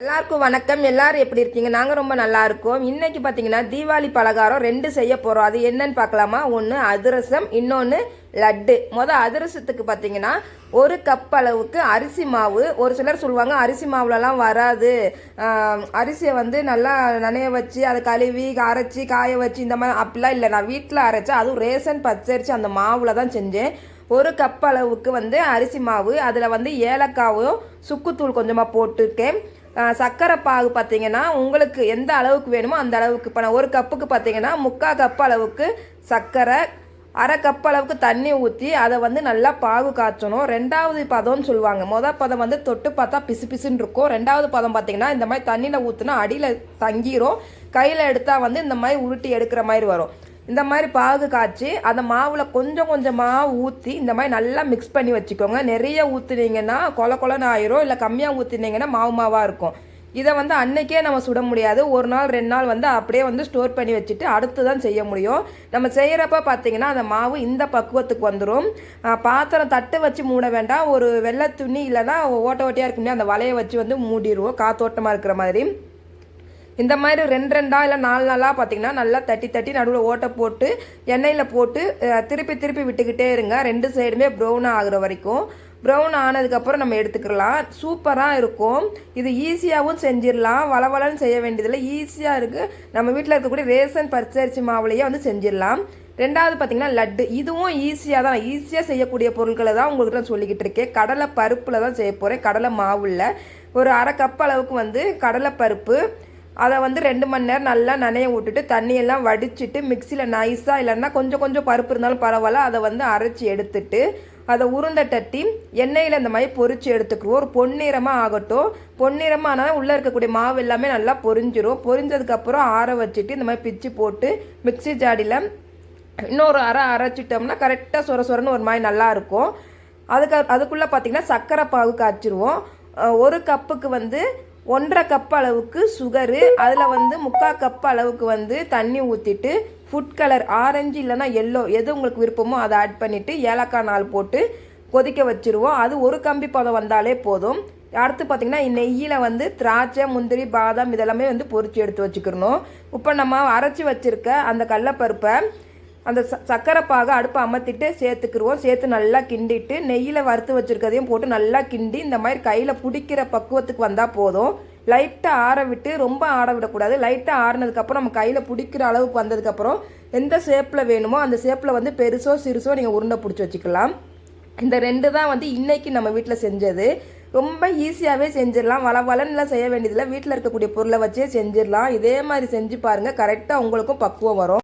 எல்லாருக்கும் வணக்கம். எல்லாரும் எப்படி இருக்கீங்க? நாங்கள் ரொம்ப நல்லா இருக்கோம். இன்னைக்கு பார்த்தீங்கன்னா தீபாவளி பலகாரம் ரெண்டு செய்ய போகிறோம் அது என்னன்னு பார்க்கலாமா ஒன்று அதிரசம் இன்னொன்று லட்டு. மொதல் அதிரசத்துக்கு பார்த்தீங்கன்னா ஒரு கப் அளவுக்கு அரிசி மாவு. ஒரு சிலர் சொல்லுவாங்க அரிசி மாவுலலாம் வராது. அரிசியை வந்து நல்லா நனைய வச்சு அதை கழுவி அரைச்சி காய வச்சு இந்த மாதிரி அப்படிலாம் இல்லை. நான் வீட்டில் அரைச்சேன் அதுவும் ரேசன் பச்சரிச்சு அந்த மாவில் தான் செஞ்சேன். ஒரு கப் அளவுக்கு வந்து அரிசி மாவு. அதில் வந்து ஏலக்காவும் சுக்குத்தூள் கொஞ்சமாக போட்டிருக்கேன். சர்க்கரை பாகு பார்த்தீங்கன்னா உங்களுக்கு எந்த அளவுக்கு வேணுமோ அந்த அளவுக்கு. இப்போ நான் ஒரு கப்புக்கு பார்த்தீங்கன்னா முக்கால் கப் அளவுக்கு சர்க்கரை அரை கப் அளவுக்கு தண்ணி ஊற்றி அதை வந்து நல்லா பாகு காய்ச்சணும். ரெண்டாவது பதம்னு சொல்லுவாங்க. மொதல் பதம் வந்து தொட்டு பார்த்தா பிசு பிசுன்னு இருக்கும். ரெண்டாவது பதம் பார்த்தீங்கன்னா இந்த மாதிரி தண்ணியில் ஊற்றுனா அடியில் தங்கிரும். கையில் எடுத்தால் வந்து இந்த மாதிரி உருட்டி எடுக்கிற மாதிரி வரும். இந்த மாதிரி பாகு காய்ச்சி அந்த மாவில் கொஞ்சம் கொஞ்சமாக ஊற்றி இந்த மாதிரி நல்லா மிக்ஸ் பண்ணி வச்சுக்கோங்க. நிறைய ஊற்றுனீங்கன்னா கொல கொலன்னு ஆயிரும் இல்லை கம்மியாக ஊற்றுனீங்கன்னா மாவு மாவாக இருக்கும். இதை வந்து அன்னைக்கே நம்ம சுட முடியாது. ஒரு நாள் ரெண்டு நாள் வந்து அப்படியே வந்து ஸ்டோர் பண்ணி வச்சுட்டு அடுத்து தான் செய்ய முடியும். நம்ம செய்கிறப்ப பார்த்தீங்கன்னா அந்த மாவு இந்த பக்குவத்துக்கு வந்துடும் பாத்திரம் தட்டு வச்சு மூட வேண்டாம். ஒரு வெள்ளை துணி இல்லைன்னா ஓட்ட ஓட்டையாக இருக்க இல்லையா, அந்த வலையை வச்சு வந்து மூடிடுவோம் காத்தோட்டமாக இருக்கிற மாதிரி. இந்த மாதிரி ரெண்டு ரெண்டா இல்லை நாலு நாளாக பார்த்தீங்கன்னா நல்லா தட்டி தட்டி நடுவில் ஓட்டை போட்டு எண்ணெயில் போட்டு திருப்பி திருப்பி விட்டுக்கிட்டே இருங்க. ரெண்டு சைடுமே ப்ரௌன் ஆகிற வரைக்கும். ப்ரௌன் ஆனதுக்கப்புறம் நம்ம எடுத்துக்கலாம். சூப்பராக இருக்கும். இது ஈஸியாகவும் செஞ்சிடலாம். வளவலன்னு செய்ய வேண்டியதில்லை. ஈஸியாக இருக்குது நம்ம வீட்டில் இருக்கக்கூடிய ரேசன் பச்சரிசி மாவுலையே வந்து செஞ்சிடலாம். ரெண்டாவது பார்த்தீங்கன்னா லட்டு. இதுவும் ஈஸியாக தான். ஈஸியாக செய்யக்கூடிய பொருட்களை தான் உங்களுக்கு நான் சொல்லிக்கிட்டு இருக்கேன். கடலை பருப்பில் தான் செய்ய போகிறேன் கடலை மாவுல. ஒரு அரை கப் அளவுக்கு வந்து கடலை பருப்பு அதை வந்து ரெண்டு மணி நேரம் நல்லா நனைய விட்டுட்டு தண்ணியெல்லாம் வடிச்சிட்டு மிக்சியில் நைஸாக இல்லைன்னா கொஞ்சம் கொஞ்சம் பருப்பு இருந்தாலும் பரவாயில்ல அதை வந்து அரைச்சி எடுத்துட்டு அதை உருண்டை தட்டி எண்ணெயில் இந்த மாதிரி பொறிச்சு எடுத்துக்குவோம். ஒரு பொன்னிறமாக ஆகட்டும். பொன்னிறமாக ஆனால் உள்ளே இருக்கக்கூடிய மாவு எல்லாமே நல்லா பொரிஞ்சிரும். பொரிஞ்சதுக்கப்புறம் ஆற வச்சுட்டு இந்த மாதிரி பிச்சு போட்டு மிக்ஸி ஜாடியில் இன்னொரு அரை அரைச்சிட்டோம்னா கரெக்டாக சொர சொரன்னு ஒரு மாதிரி நல்லாயிருக்கும் அதுக்கு அதுக்குள்ளே பார்த்தீங்கன்னா சர்க்கரை பாகு காய்ச்சிருவோம். ஒரு கப்புக்கு வந்து ஒன்றரை கப் அளவுக்கு சுகரு அதில் வந்து முக்கால் கப் அளவுக்கு வந்து தண்ணி ஊற்றிட்டு ஃபுட் கலர் ஆரஞ்சு இல்லைன்னா எல்லோ எது உங்களுக்கு விருப்பமோ அதை ஆட் பண்ணிவிட்டு ஏலக்காய் நாள் போட்டு கொதிக்க வச்சிருவோம். அது ஒரு கம்பி பதம் வந்தாலே போதும். அடுத்து பார்த்தீங்கன்னா நெய்யில் வந்து திராட்சை முந்திரி பாதாம் இதெல்லாமே வந்து பொறிச்சு எடுத்து வச்சுக்கிறணும் இப்போ நம்ம அரைச்சி வச்சுருக்க அந்த கடலப்பருப்பை அந்த ச சக்கரை பாகை அடுப்பை அமர்த்திட்டு சேர்த்துக்கிடுவோம் சேர்த்து நல்லா கிண்டிட்டு நெய்யில் வறுத்து வச்சுருக்கதையும் போட்டு நல்லா கிண்டி இந்த மாதிரி கையில் பிடிக்கிற பக்குவத்துக்கு வந்தால் போதும். லைட்டாக ஆற விட்டு ரொம்ப ஆற விடக்கூடாது. லைட்டாக ஆறினதுக்கப்புறம் நம்ம கையில் பிடிக்கிற அளவுக்கு வந்ததுக்கப்புறம் எந்த ஷேப்பில் வேணுமோ அந்த ஷேப்பில் வந்து பெருசோ சிறுசோ நீங்கள் உருண்டை பிடிச்சி வச்சுக்கலாம். இந்த ரெண்டு தான் வந்து இன்னைக்கு நம்ம வீட்டில் செஞ்சது. ரொம்ப ஈஸியாகவே செஞ்சிடலாம். வள வளன்லாம் செய்ய வேண்டியதில்லை. வீட்டில் இருக்கக்கூடிய பொருளை வச்சே செஞ்சிடலாம். இதே மாதிரி செஞ்சு பாருங்கள் கரெக்டாக உங்களுக்கும் பக்குவம் வரும்.